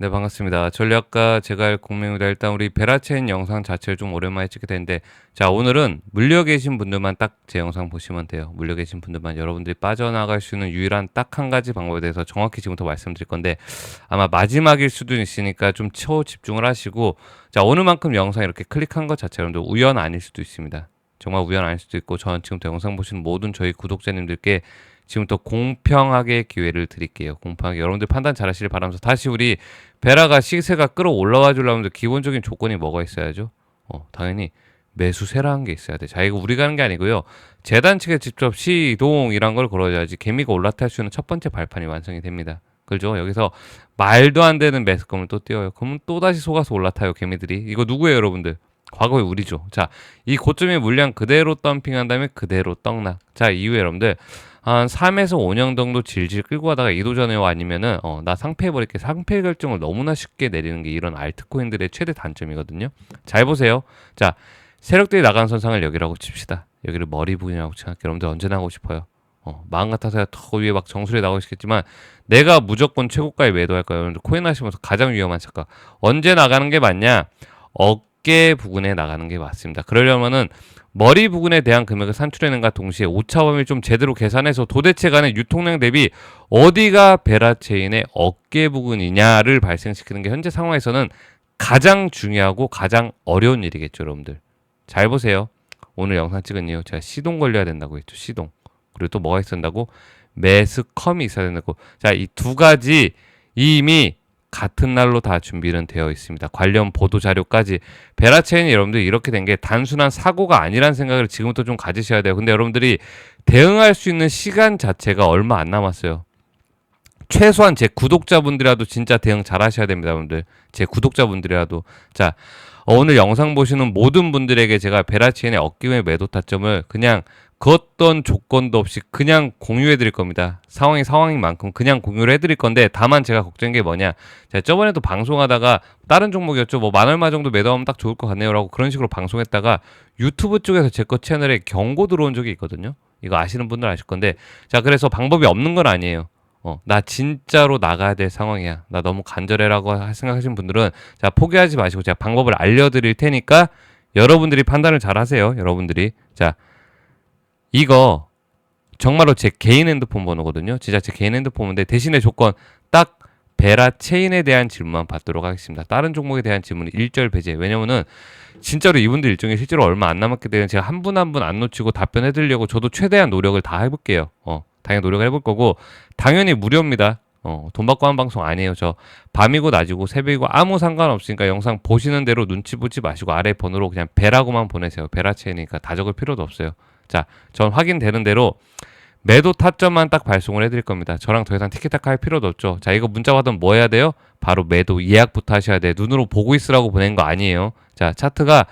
네, 반갑습니다. 전략가 제가 할 공명입니다. 일단 우리 베라체인 영상 자체를 좀 오랜만에 찍게 되는데, 자, 오늘은 물려 계신 분들만 딱 제 영상 보시면 돼요. 물려 계신 분들만 여러분들이 빠져나갈 수 있는 유일한 딱 한 가지 방법에 대해서 정확히 지금부터 말씀드릴 건데, 아마 마지막일 수도 있으니까 좀 초 집중을 하시고, 자, 오늘만큼 영상 이렇게 클릭한 것 자체 여러분들 우연 아닐 수도 있습니다. 정말 우연 아닐 수도 있고, 저는 지금부터 영상 보시는 모든 저희 구독자님들께 지금부터 공평하게 기회를 드릴게요. 공평하게 여러분들 판단 잘 하시길 바라면서 다시 우리 베라가 시세가 끌어올라와 주려면 기본적인 조건이 뭐가 있어야죠? 어, 당연히 매수세라는 게 있어야 돼. 자, 이거 우리가 하는 게 아니고요. 재단 측에 직접 시동이란 걸 걸어줘야지 개미가 올라탈 수 있는 첫 번째 발판이 완성이 됩니다. 그죠? 여기서 말도 안 되는 매스컴을 또 띄워요. 그러면 또 다시 속아서 올라타요, 개미들이. 이거 누구예요, 여러분들? 과거의 우리죠. 자, 이 고점의 물량 그대로 덤핑한 다음에 그대로 떡락. 자, 이후에 여러분들 한 3에서 5년 정도 질질 끌고 가다가 이도 전에요 아니면은 어, 나 상패해버릴게 상패 결정을 너무나 쉽게 내리는 게 이런 알트코인들의 최대 단점이거든요. 잘 보세요. 자, 세력들이 나가는 선상을 여기라고 칩시다. 여기를 머리 부분이라고 생각해. 여러분들 언제 나가고 싶어요? 어, 마음 같아서야 더 위에 막 정수리 나가고 싶겠지만 내가 무조건 최고가에 매도할 거예요. 여러분들 코인 하시면서 가장 위험한 착각. 언제 나가는 게 맞냐? 어깨 부분에 나가는 게 맞습니다. 그러려면은 머리 부분에 대한 금액을 산출해낸과 동시에 오차 범위를 좀 제대로 계산해서 도대체 간의 유통량 대비 어디가 베라체인의 어깨 부분이냐를 발생시키는 게 현재 상황에서는 가장 중요하고 가장 어려운 일이겠죠, 여러분들. 잘 보세요. 오늘 영상 찍은 이유 제가 시동 걸려야 된다고 했죠, 시동. 그리고 또 뭐가 있었다고? 매스컴이 있어야 된다고. 자, 이 두 가지 이미 같은 날로 다 준비는 되어 있습니다. 관련 보도 자료까지 베라체인이 여러분들 이렇게 된 게 단순한 사고가 아니란 생각을 지금부터 좀 가지셔야 돼요. 근데 여러분들이 대응할 수 있는 시간 자체가 얼마 안 남았어요. 최소한 제 구독자분들이라도 진짜 대응 잘 하셔야 됩니다, 여러분들. 제 구독자분들이라도. 자, 어, 오늘 영상 보시는 모든 분들에게 제가 베라치엔의 어깨의 매도 타점을 그냥 그 어떤 조건도 없이 그냥 공유해 드릴 겁니다. 상황이 상황인 만큼 그냥 공유를 해 드릴 건데 다만 제가 걱정인 게 뭐냐. 제가 저번에도 방송하다가 다른 종목이었죠. 뭐 만 얼마 정도 매도하면 딱 좋을 것 같네요라고 그런 식으로 방송했다가 유튜브 쪽에서 제 거 채널에 경고 들어온 적이 있거든요. 이거 아시는 분들 아실 건데 자 그래서 방법이 없는 건 아니에요. 어, 나 진짜로 나가야 될 상황이야. 나 너무 간절해라고 생각하시는 분들은 자 포기하지 마시고 제가 방법을 알려드릴 테니까 여러분들이 판단을 잘 하세요. 여러분들이 자 이거 정말로 제 개인 핸드폰 번호거든요. 진짜 제 개인 핸드폰 번호인데 대신에 조건 딱 베라 체인에 대한 질문만 받도록 하겠습니다. 다른 종목에 대한 질문은 일절 배제. 왜냐면은 진짜로 이분들 일정이 실제로 얼마 안 남았기 때문에 제가 한 분 한 분 안 놓치고 답변해 드리려고 저도 최대한 노력을 다 해볼게요. 어, 당연히 노력을 해볼 거고 당연히 무료입니다. 어, 돈 받고 한 방송 아니에요. 저 밤이고 낮이고 새벽이고 아무 상관없으니까 영상 보시는 대로 눈치 보지 마시고 아래 번호로 그냥 배라고만 보내세요. 베라 체이니까 다 적을 필요도 없어요. 자, 전 확인되는 대로 매도 타점만 딱 발송을 해드릴 겁니다. 저랑 더 이상 티켓타카 할 필요도 없죠. 자, 이거 문자 받으면 뭐 해야 돼요? 바로 매도 예약부터 하셔야 돼. 눈으로 보고 있으라고 보낸 거 아니에요. 자, 차트가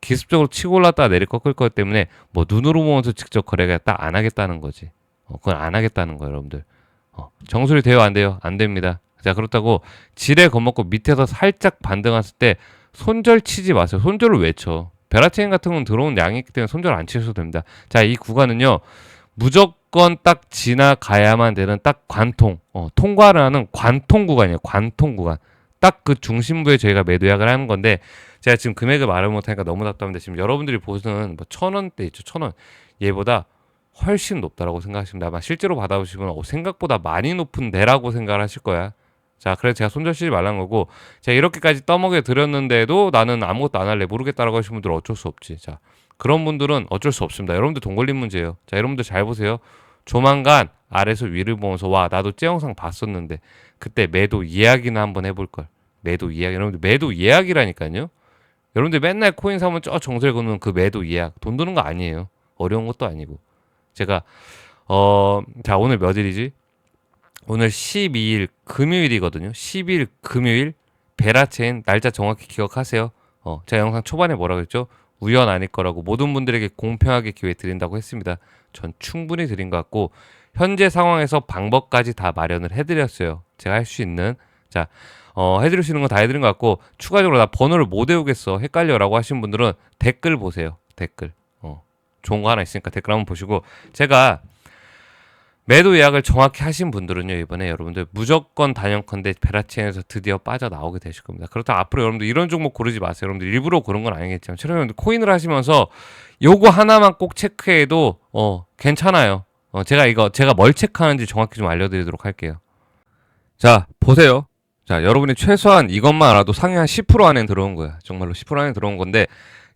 기습적으로 치고 올랐다가 내리 꺾을 거기 때문에 뭐 눈으로 보면서 직접 거래가 딱 안 하겠다는 거지. 어, 그건 안 하겠다는 거예요, 여러분들. 어, 정수리 돼요, 안 돼요? 안 됩니다. 자, 그렇다고 지뢰 겁먹고 밑에서 살짝 반등했을 때 손절 치지 마세요. 손절을 왜 쳐? 베라체인 같은 건 들어온 양이 있기 때문에 손절 안 치셔도 됩니다. 자, 이 구간은요. 무조건 딱 지나가야만 되는 딱 관통, 어, 통과를 하는 관통 구간이에요. 관통 구간. 딱 그 중심부에 저희가 매도 약을 하는 건데 제가 지금 금액을 말을 못하니까 너무 답답한데 지금 여러분들이 보시는 뭐 천 원대 있죠. 천 원. 얘보다 훨씬 높다라고 생각하시면 아마 실제로 받아보시면 어, 생각보다 많이 높은데라고 생각을 하실 거야. 자, 그래서 제가 손절 치지 말란 거고, 제가 이렇게까지 떠먹여 드렸는데도 나는 아무것도 안 할래 모르겠다라고 하시는 분들은 어쩔 수 없지. 자, 그런 분들은 어쩔 수 없습니다. 여러분들 돈 걸린 문제예요. 자, 여러분들 잘 보세요. 조만간 아래서 위를 보면서 와 나도 째 영상 봤었는데 그때 매도 이야기나 한번 해볼 걸. 매도 이야기 여러분들 매도 이야기라니까요. 여러분들 맨날 코인 사면 저 정설 걷는 그 매도 이야기 돈 드는 거 아니에요. 어려운 것도 아니고 제가 어 자 오늘 몇 일이지? 오늘 12일 금요일이거든요. 12일 금요일 베라체인 날짜 정확히 기억하세요. 어 제가 영상 초반에 뭐라 그랬죠? 우연 아닐 거라고 모든 분들에게 공평하게 기회 드린다고 했습니다. 전 충분히 드린 것 같고 현재 상황에서 방법까지 다 마련을 해드렸어요. 제가 할 수 있는 자 어, 해드릴 수 있는 건 다 해드린 것 같고 추가적으로 나 번호를 못 외우겠어 헷갈려라고 하신 분들은 댓글 보세요. 댓글 어, 좋은 거 하나 있으니까 댓글 한번 보시고 제가 매도 예약을 정확히 하신 분들은요 이번에 여러분들 무조건 단연컨대 베라체인에서 드디어 빠져나오게 되실 겁니다. 그렇다 앞으로 여러분들 이런 종목 고르지 마세요. 여러분들 일부러 고른 건 아니겠지만 처럼 여러분들 코인을 하시면서 요거 하나만 꼭 체크해도 어 괜찮아요. 어 제가 이거 제가 뭘 체크하는지 정확히 좀 알려드리도록 할게요. 자 보세요. 자 여러분이 최소한 이것만 알아도 상위 한 10% 안에 들어온 거야. 정말로 10% 안에 들어온 건데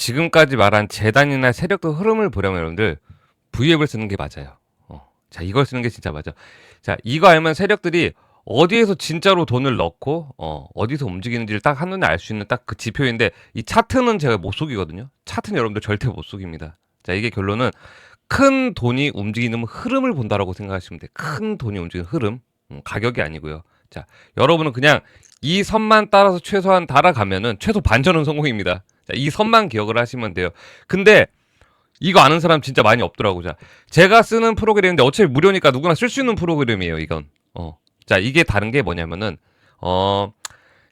지금까지 말한 재단이나 세력도 흐름을 보려면 여러분들 V앱을 쓰는 게 맞아요. 어. 자, 이걸 쓰는 게 진짜 맞아. 자, 이거 알면 세력들이 어디에서 진짜로 돈을 넣고 어, 어디서 움직이는지를 딱 한눈에 알 수 있는 딱 그 지표인데 이 차트는 제가 못 속이거든요. 차트는 여러분들 절대 못 속입니다. 자, 이게 결론은 큰 돈이 움직이는 흐름을 본다라고 생각하시면 돼요. 큰 돈이 움직이는 흐름. 음, 가격이 아니고요. 자, 여러분은 그냥 이 선만 따라서 최소한 달아가면은 최소 반전은 성공입니다. 자, 이 선만 기억을 하시면 돼요. 근데 이거 아는 사람 진짜 많이 없더라고. 자, 제가 쓰는 프로그램인데 어차피 무료니까 누구나 쓸 수 있는 프로그램이에요. 이건. 어. 자, 이게 다른 게 뭐냐면은 어,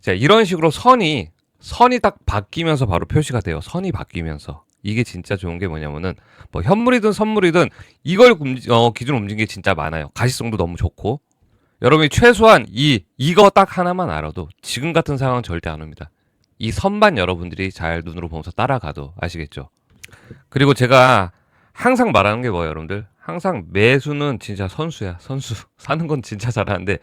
자, 이런 식으로 선이 선이 딱 바뀌면서 바로 표시가 돼요. 선이 바뀌면서. 이게 진짜 좋은 게 뭐냐면은 뭐 현물이든 선물이든 이걸 어, 기준으로 움직이는 게 진짜 많아요. 가시성도 너무 좋고 여러분이 최소한 이 이거 딱 하나만 알아도 지금 같은 상황 절대 안 옵니다. 이 선만 여러분들이 잘 눈으로 보면서 따라가도 아시겠죠? 그리고 제가 항상 말하는 게 뭐예요, 여러분들? 항상 매수는 진짜 선수야, 선수. 사는 건 진짜 잘하는데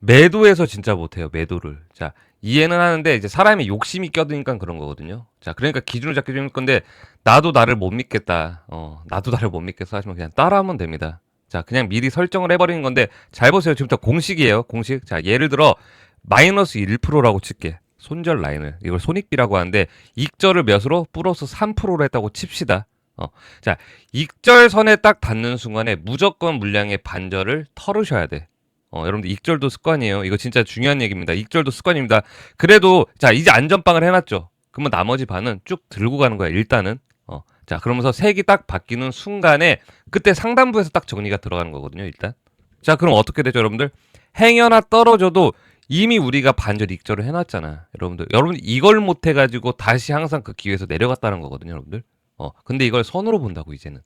매도에서 진짜 못해요, 매도를. 자, 이해는 하는데 이제 사람이 욕심이 껴드니까 그런 거거든요. 자, 그러니까 기준을 잡기 좀 건데 나도 나를 못 믿겠다. 어, 나도 나를 못 믿겠어 하시면 그냥 따라하면 됩니다. 자, 그냥 미리 설정을 해버리는 건데 잘 보세요. 지금부터 공식이에요. 공식. 자, 예를 들어 마이너스 1%라고 칠게. 손절 라인을 이걸 손익비라고 하는데 익절을 몇으로 플러스 3%로 했다고 칩시다. 어. 자, 익절선에 딱 닿는 순간에 무조건 물량의 반절을 털으셔야 돼. 어, 여러분들 익절도 습관이에요. 이거 진짜 중요한 얘기입니다. 익절도 습관입니다. 그래도 자, 이제 안전빵을 해 놨죠. 그러면 나머지 반은 쭉 들고 가는 거야. 일단은. 어. 자, 그러면서 색이 딱 바뀌는 순간에 그때 상단부에서 딱 정리가 들어가는 거거든요, 일단. 자, 그럼 어떻게 되죠, 여러분들? 행여나 떨어져도 이미 우리가 반절 익절을 해놨잖아, 여러분들. 여러분 이걸 못 해가지고 다시 항상 그 기회에서 내려갔다는 거거든요, 여러분들. 어, 근데 이걸 선으로 본다고 이제는.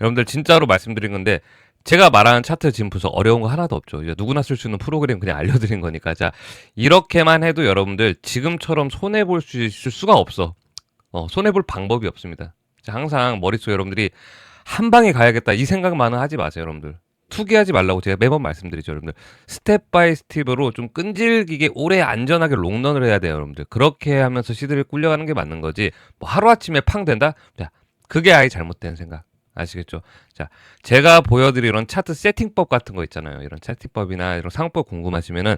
여러분들 진짜로 말씀드린 건데 제가 말하는 차트 지금 분석 어려운 거 하나도 없죠. 누구나 쓸 수 있는 프로그램 그냥 알려드린 거니까. 자, 이렇게만 해도 여러분들 지금처럼 손해 볼 수 있을 수가 없어. 어, 손해 볼 방법이 없습니다. 자, 항상 머릿속에 여러분들이 한 방에 가야겠다 이 생각만은 하지 마세요, 여러분들. 투기하지 말라고 제가 매번 말씀드리죠, 여러분들. 스텝 바이 스텝으로 좀 끈질기게 오래 안전하게 롱런을 해야 돼요, 여러분들. 그렇게 하면서 시들이 꿀려가는 게 맞는 거지. 뭐 하루아침에 팡 된다? 자, 그게 아예 잘못된 생각. 아시겠죠? 자, 제가 보여드린 이런 차트 세팅법 같은 거 있잖아요. 이런 세팅법이나 이런 상법 궁금하시면은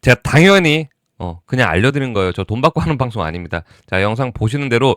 제가 당연히 어, 그냥 알려드린 거예요. 저 돈 받고 하는 방송 아닙니다. 자, 영상 보시는 대로